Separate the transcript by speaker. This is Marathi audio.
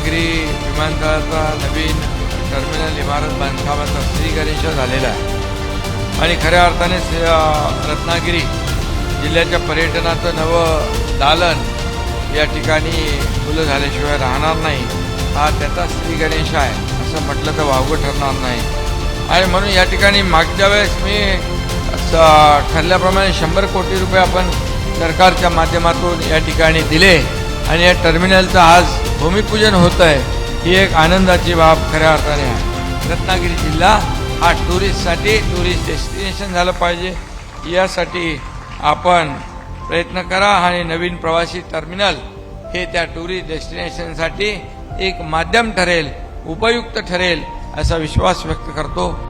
Speaker 1: रत्नागिरी विमानतळाचा नवीन टर्मिनल इमारत बांधकामाचा श्रीगणेश झालेला आहे. आणि खऱ्या अर्थाने रत्नागिरी जिल्ह्याच्या पर्यटनाचं नवं दालन या ठिकाणी फुलं झाल्याशिवाय राहणार नाही. हा त्याचा श्री गणेश आहे असं म्हटलं तर वावगं ठरणार नाही. आणि म्हणून या ठिकाणी मागच्या वेळेस मी ठरल्याप्रमाणे शंभर कोटी रुपये आपण सरकारच्या माध्यमातून या ठिकाणी दिले. आणि या टर्मिनलचं आज भूमिपूजन होतं आहे ही एक आनंदाची बाब खऱ्या अर्थाने आहे. रत्नागिरी जिल्हा हा टुरिस्टसाठी टुरिस्ट डेस्टिनेशन झालं पाहिजे. यासाठी आपण प्रयत्न करा आणि नवीन प्रवासी टर्मिनल हे त्या टुरिस्ट डेस्टिनेशनसाठी एक माध्यम ठरेल उपयुक्त ठरेल असा विश्वास व्यक्त करतो.